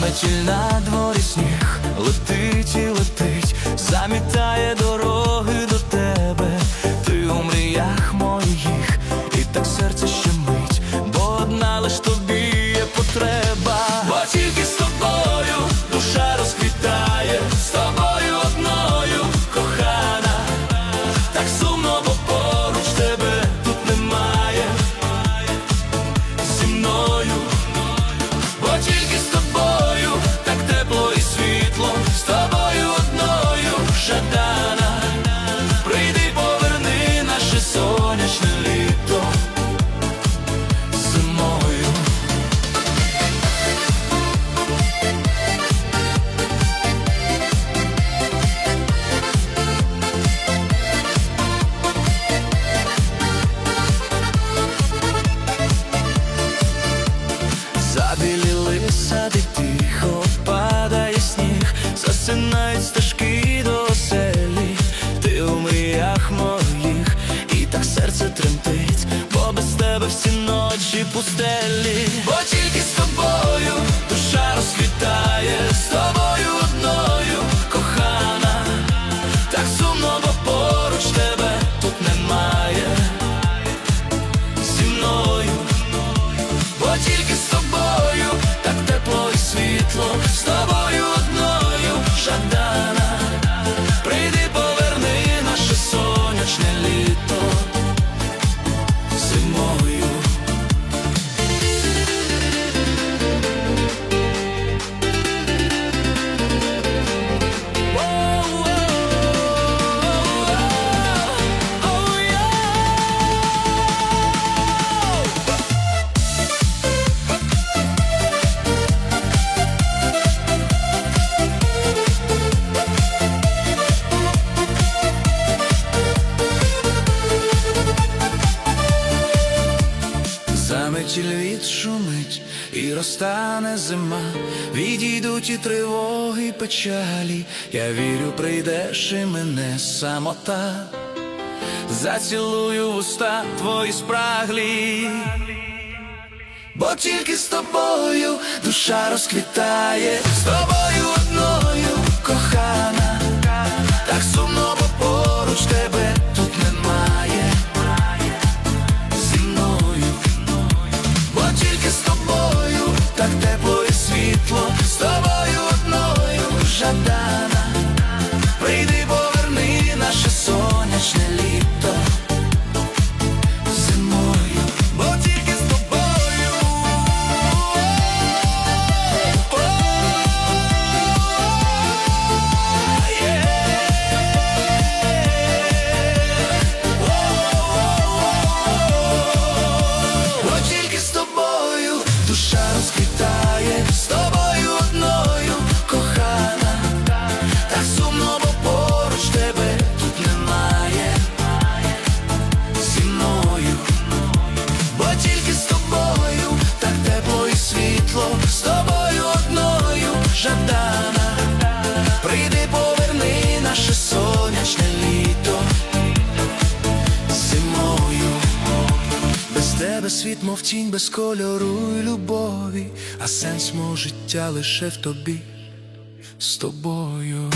метіль на дворі сніг летить і летить, замітає дорогу. тебе всі ночі пустелі. Обитель відшумить і розтане зима, відійдуть і тривоги, і печалі, я вірю, прийдеш і мене самота, зацілую уста твої спраглі, бо тільки з тобою душа розквітає. З тобою. мов тінь без кольору і любові, а сенс мого життя лише в тобі з тобою.